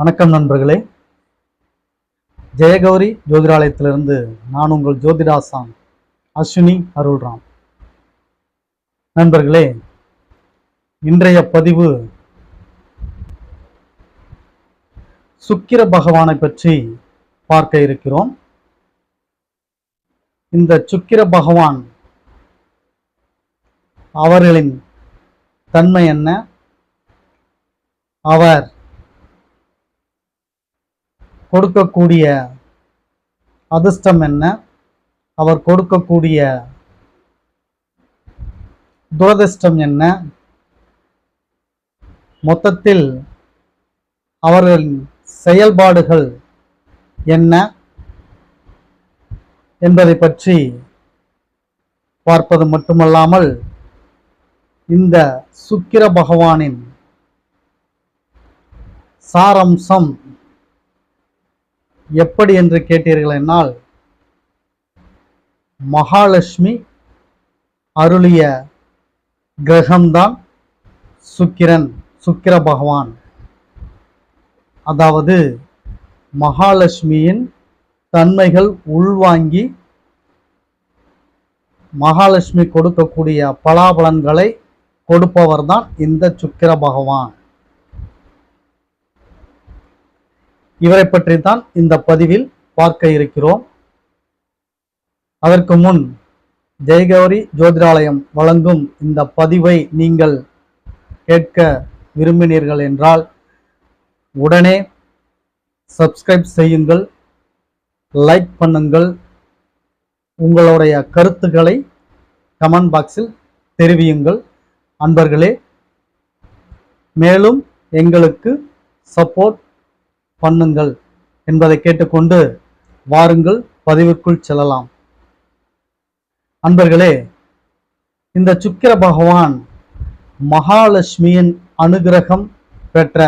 வணக்கம் நண்பர்களே. ஜெயகௌரி ஜோதிடாலயத்திலிருந்து நான் உங்கள் ஜோதிடாசான் அஸ்வினி அருள்ராம். நண்பர்களே இன்றைய பதிவு சுக்கிர பகவானை பற்றி பார்க்க இருக்கிறோம். இந்த சுக்கிர பகவான் அவர்களின் தன்மை என்ன? அவர் கொடுக்கக்கூடிய அதிர்ஷ்டம் என்ன? அவர் கொடுக்கக்கூடிய துரதிர்ஷ்டம் என்ன? மொத்தத்தில் அவர்களின் செயல்பாடுகள் என்ன என்பதை பற்றி பார்ப்பது மட்டுமல்லாமல் இந்த சுக்கிர பகவானின் சாரம்சம் எப்படி என்று கேட்டீர்கள் என்னால் மகாலட்சுமி அருளிய கிரகம்தான் சுக்கிரன் சுக்கிர பகவான். அதாவது மகாலட்சுமியின் தன்மைகள் உள்வாங்கி மகாலட்சுமி கொடுக்கக்கூடிய பலாபலன்களை கொடுப்பவர்தான் இந்த சுக்கிர பகவான். இவரை பற்றி தான் இந்த பதிவில் பார்க்க இருக்கிறோம். அதற்கு முன் ஜெயகௌரி ஜோதிடாலயம் வழங்கும் இந்த பதிவை நீங்கள் கேட்க விரும்பினீர்கள் என்றால் உடனே சப்ஸ்கிரைப் செய்யுங்கள் லைக் பண்ணுங்கள். உங்களுடைய கருத்துக்களை கமெண்ட் பாக்ஸில் தெரிவியுங்கள். அன்பர்களே மேலும் எங்களுக்கு சப்போர்ட் பண்ணுங்கள் என்பதை கேட்டுக்கொண்டு வாருங்கள் பதிவுக்குள் செல்லலாம். அன்பர்களே இந்த சுக்கிர பகவான் மகாலட்சுமியின் அனுகிரகம் பெற்ற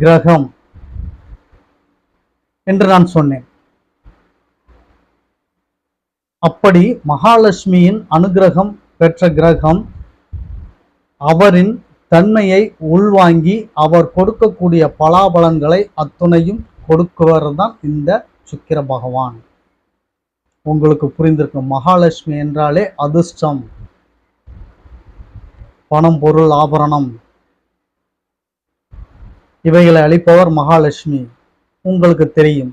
கிரகம் என்று நான் சொன்னேன். அப்படி மகாலட்சுமியின் அனுகிரகம் பெற்ற கிரகம் அவரின் தன்மையை உள்வாங்கி அவர் கொடுக்கக்கூடிய பலாபலன்களை அத்துணையும் கொடுக்குவர் தான் இந்த சுக்கிர பகவான். உங்களுக்கு புரிந்திருக்கும் மகாலட்சுமி என்றாலே அதிர்ஷ்டம். பணம் பொருள் ஆபரணம். இவைகளை அளிப்பவர் மகாலட்சுமி. உங்களுக்கு தெரியும்.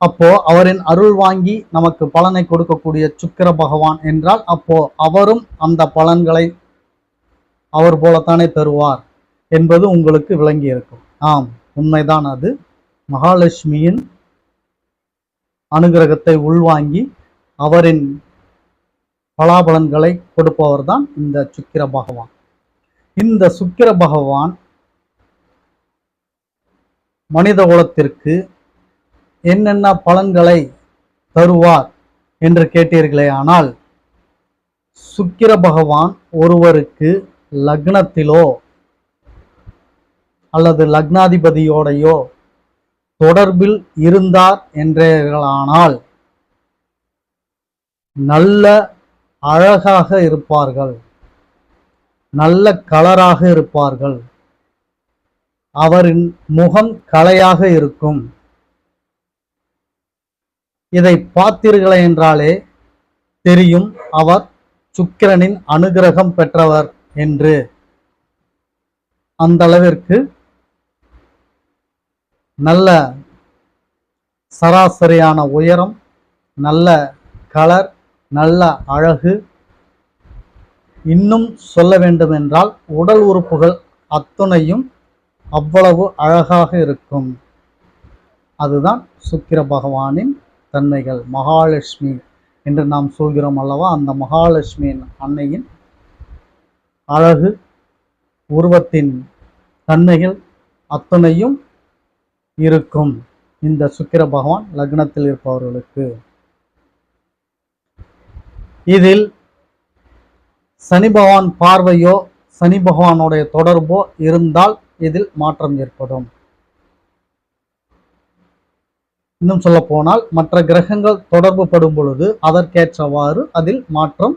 அப்போ அவரின் அருள் வாங்கி நமக்கு பலனை கொடுக்கக்கூடிய சுக்கிர பகவான் என்றால் அப்போ அவரும் அந்த பலன்களை அவர் போலத்தானே தருவார் என்பது உங்களுக்கு விளங்கி இருக்கும் ஆம் உண்மைதான் அது. மகாலட்சுமியின் அனுகிரகத்தை உள்வாங்கி அவரின் பலாபலன்களை கொடுப்பவர் தான் இந்த சுக்கிர பகவான். இந்த சுக்கிர பகவான் மனித குலத்திற்கு என்னென்ன பலன்களை தருவார் என்று கேட்டீர்களே ஆனால் சுக்கிர பகவான் ஒருவருக்கு லக்னத்திலோ அல்லது லக்னாதிபதியோடையோ தொடர்பில் இருந்தார் என்றீர்களானால் நல்ல அழகாக இருப்பார்கள். நல்ல கலராக இருப்பார்கள். அவரின் முகம் கலையாக இருக்கும். இதை பார்த்தீர்களே என்றாலே தெரியும் அவர் சுக்கிரனின் அனுகிரகம் பெற்றவர். என்று அந்த அளவிற்கு நல்ல சராசரியான உயரம் நல்ல கலர் நல்ல அழகு இன்னும் சொல்ல வேண்டும் என்றால் உடல் உறுப்புகள் அத்துணையும் அவ்வளவு அழகாக இருக்கும். அதுதான் சுக்கிர பகவானின் தன்மைகள். மகாலட்சுமி என்று நாம் சொல்கிறோம் அல்லவா? அந்த மகாலட்சுமியின் அன்னையின் அழகு உருவத்தின் தன்மைகள் அத்தனையும் இருக்கும். இந்த சுக்கிர பகவான் லக்னத்தில் இருப்பவர்களுக்கு. இதில் சனி பகவான் பார்வையோ சனி பகவானுடைய தொடர்போ இருந்தால் இதில் மாற்றம் ஏற்படும். இன்னும் சொல்ல போனால் மற்ற கிரகங்கள் தொடர்பு படும் பொழுது அதற்கேற்றவாறு அதில் மாற்றம்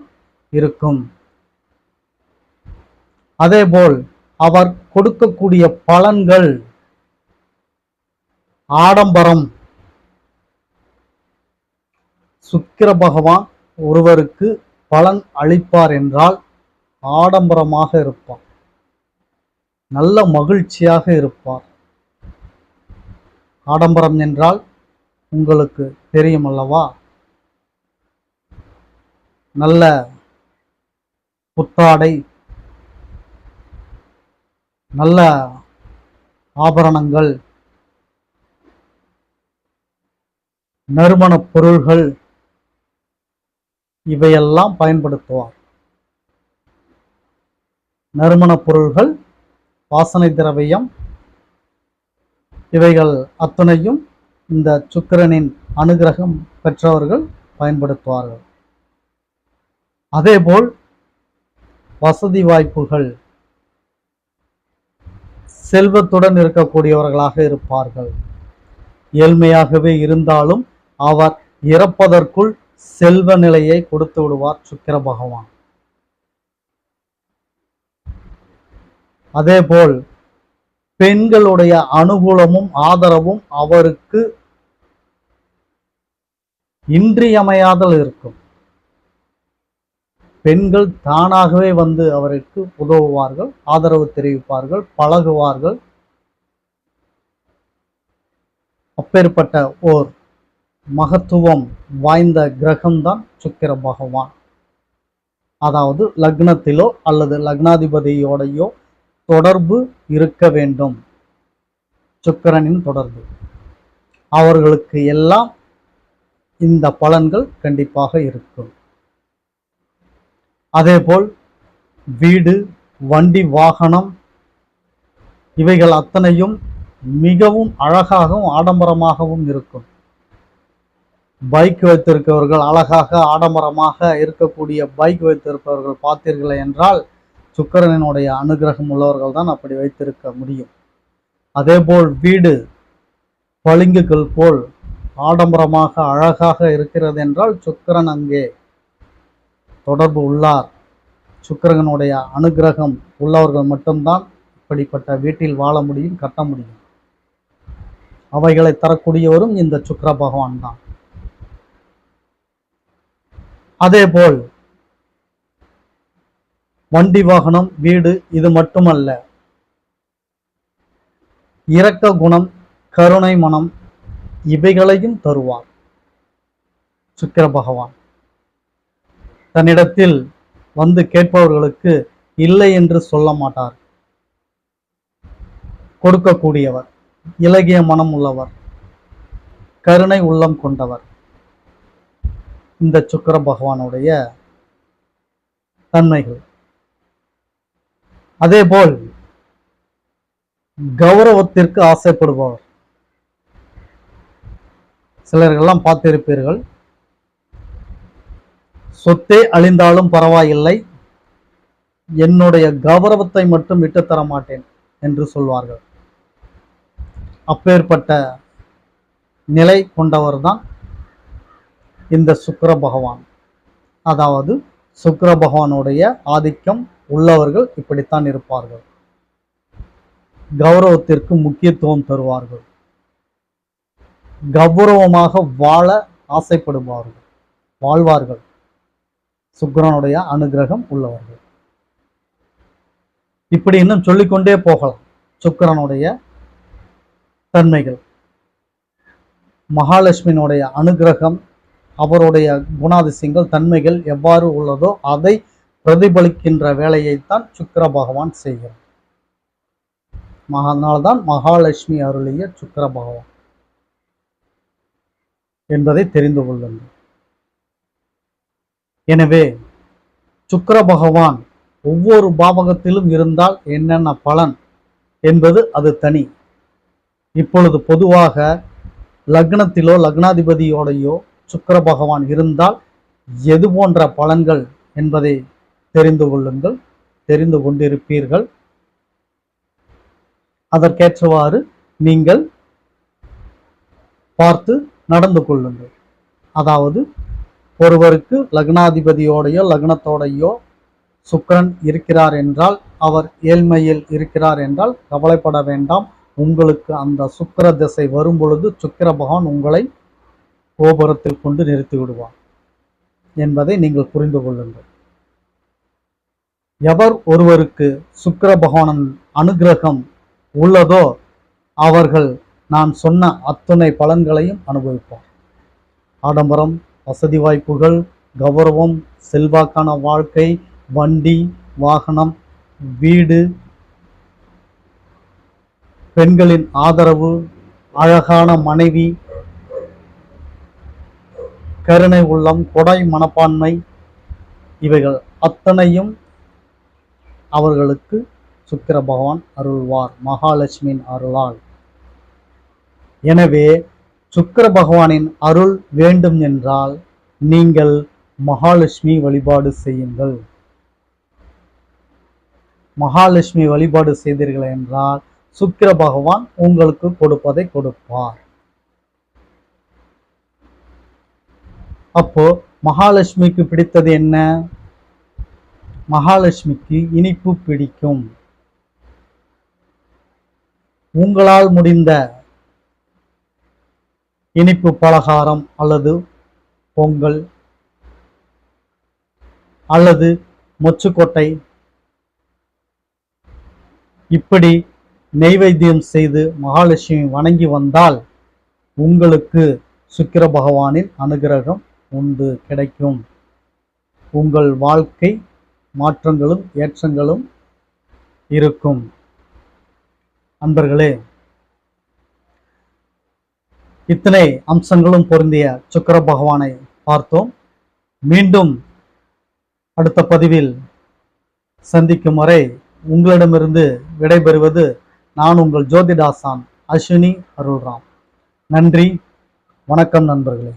இருக்கும். அதேபோல் அவர் கொடுக்கக்கூடிய பலன்கள் ஆடம்பரம். சுக்கிர பகவான் ஒருவருக்கு பலன் அளிப்பார் என்றால் ஆடம்பரமாக இருப்பார். நல்ல மகிழ்ச்சியாக இருப்பார். ஆடம்பரம் என்றால் உங்களுக்கு தெரியும் அல்லவா நல்ல புத்தாடை நல்ல ஆபரணங்கள் நறுமணப் பொருள்கள் இவையெல்லாம் பயன்படுத்துவார். நறுமணப் பொருள்கள் வாசனை திரவியம் இவைகள் அத்தனையும் இந்த சுக்கிரனின் அனுகிரகம் பெற்றவர்கள் பயன்படுத்துவார்கள். அதேபோல் வசதி வாய்ப்புகள் செல்வத்துடன் இருக்கக்கூடியவர்களாக இருப்பார்கள். ஏழ்மையாகவே இருந்தாலும் அவர் இறப்பதற்குள் செல்வ நிலையை கொடுத்து விடுவார் சுக்கிர பகவான். அதேபோல் பெண்களுடைய அனுகூலமும் ஆதரவும் அவருக்கு இன்றியமையாதல் இருக்கும். பெண்கள் தானாகவே வந்து அவருக்கு உதவுவார்கள் ஆதரவு தெரிவிப்பார்கள் பழகுவார்கள். அப்பேற்பட்ட ஓர் மகத்துவம் வாய்ந்த கிரகம்தான் சுக்கிர பகவான். அதாவது லக்னத்திலோ அல்லது லக்னாதிபதியோடையோ தொடர்பு இருக்க வேண்டும். சுக்கிரனின் தொடர்பு. அவர்களுக்கு எல்லாம் இந்த பலன்கள் கண்டிப்பாக இருக்கும். அதேபோல் வீடு வண்டி வாகனம் இவைகள் அத்தனையும் மிகவும் அழகாகவும் ஆடம்பரமாகவும் இருக்கும். பைக் வைத்திருப்பவர்கள் அழகாக ஆடம்பரமாக இருக்கக்கூடிய பைக் வைத்திருப்பவர்கள் பார்த்தீர்கள் என்றால் சுக்கிரனினுடைய அனுகிரகம் உள்ளவர்கள் தான் அப்படி வைத்திருக்க முடியும். அதேபோல் வீடு பளிங்குகள் போல் ஆடம்பரமாக அழகாக இருக்கிறது என்றால் சுக்கிரன் அங்கே தொடர்பு உள்ளார். சுக்கரகனுடைய அனுகிரகம் உள்ளவர்கள் மட்டும்தான் இப்படிப்பட்ட வீட்டில் வாழ முடியும் கட்ட முடியும். அவைகளை தரக்கூடியவரும் இந்த சுக்கிர பகவான் தான். அதேபோல் வண்டி வாகனம் வீடு இது மட்டுமல்ல. இரக்க குணம் கருணை மனம் இவைகளையும் தருவார் சுக்கிர பகவான். தன்னிடத்தில் வந்து கேட்பவர்களுக்கு இல்லை என்று சொல்ல மாட்டார். கொடுக்கக்கூடியவர் இலகிய மனம் உள்ளவர் கருணை உள்ளம் கொண்டவர். இந்த சுக்கர பகவானுடைய தன்மைகள். அதேபோல் கௌரவத்திற்கு ஆசைப்படுபவர். சிலர்கள்லாம் பார்த்திருப்பீர்கள் சொத்தே அழிந்தாலும் பரவாயில்லை. என்னுடைய கௌரவத்தை மட்டும் விட்டுத்தர மாட்டேன் என்று சொல்வார்கள். அப்பேற்பட்ட நிலை கொண்டவர்தான் இந்த சுக்கிர பகவான். அதாவது சுக்கிர பகவானுடைய ஆதிக்கம் உள்ளவர்கள் இப்படித்தான் இருப்பார்கள். கௌரவத்திற்கு முக்கியத்துவம் தருவார்கள். கௌரவமாக வாழ ஆசைப்படுவார்கள். வாழ்வார்கள். சுக்கிரனுடைய அனுகிரகம் உள்ளவர்கள். இப்படி இன்னும் சொல்லிக்கொண்டே போகலாம். சுக்கிரனுடைய தன்மைகள். மகாலட்சுமியினுடைய அனுகிரகம் அவருடைய குணாதிசயங்கள் தன்மைகள் எவ்வாறு உள்ளதோ அதை பிரதிபலிக்கின்ற வேலையைத்தான் சுக்கிர பகவான் செய்கிறார். அதனால்தான் மகாலட்சுமி அருளிய சுக்கிர பகவான் என்பதை தெரிந்து கொள்ளுங்கள். எனவே சுக்கர பகவான் ஒவ்வொரு பாவகத்திலும் இருந்தால் என்னென்ன பலன் என்பது அது தனி. இப்பொழுது பொதுவாக லக்னத்திலோ லக்னாதிபதியோடையோ சுக்கர பகவான் இருந்தால் எது போன்ற பலன்கள் என்பதை தெரிந்து கொள்ளுங்கள் தெரிந்து கொண்டிருப்பீர்கள். அதற்கேற்றவாறு நீங்கள் பார்த்து நடந்து கொள்ளுங்கள். அதாவது ஒருவருக்கு லக்னாதிபதியோடையோ லக்னத்தோடையோ சுக்கிரன் இருக்கிறார் என்றால் அவர் ஏழ்மையில் இருக்கிறார் என்றால் கவலைப்பட வேண்டாம். உங்களுக்கு அந்த சுக்கிர திசை வரும் பொழுது சுக்கர பகவான் உங்களை கோபுரத்தில் கொண்டு நிறுத்தி விடுவார் என்பதை நீங்கள் புரிந்து கொள்ளுங்கள். எவர் ஒருவருக்கு சுக்கர பகவானின் அனுகிரகம் உள்ளதோ அவர்கள் நான் சொன்ன அத்துணை பலன்களையும் அனுபவிப்பார். ஆடம்பரம் வசதி வாய்ப்புகள் கௌரவம் செல்வாக்கான வாழ்க்கை வண்டி வாகனம் வீடு பெண்களின் ஆதரவு அழகான மனைவி கருணை உள்ளம் கொடை மனப்பான்மை இவைகள் அத்தனையும் அவர்களுக்கு சுக்கிர பகவான் அருள்வார் மகாலட்சுமியின் அருளால். எனவே சுக்கிர பகவானின் அருள் வேண்டும் என்றால் நீங்கள் மகாலட்சுமி வழிபாடு செய்யுங்கள். மகாலட்சுமி வழிபாடு செய்தீர்கள் என்றால் சுக்கிர பகவான் உங்களுக்கு கொடுப்பதை கொடுப்பார். அப்போ மகாலட்சுமிக்கு பிடித்தது என்ன? மகாலட்சுமிக்கு இனிப்பு பிடிக்கும். உங்களால் முடிந்த இனிப்பு பலகாரம் அல்லது பொங்கல் அல்லது மொச்சுக்கொட்டை. இப்படி நெய்வேத்தியம் செய்து மகாலட்சுமி வணங்கி வந்தால் உங்களுக்கு சுக்கிர பகவானின் அனுகிரகம் உண்டு கிடைக்கும். உங்கள் வாழ்க்கை மாற்றங்களும் ஏற்றங்களும் இருக்கும். அன்பர்களே இத்தனை அம்சங்களும் பொருந்திய சுக்கர பகவானை பார்த்தோம். மீண்டும் அடுத்த பதிவில் சந்திக்கும் வரை உங்களிடமிருந்து விடைபெறுவது நான் உங்கள் ஜோதிடாசான் அஸ்வினி அருள்ராம். நன்றி வணக்கம் நண்பர்களே.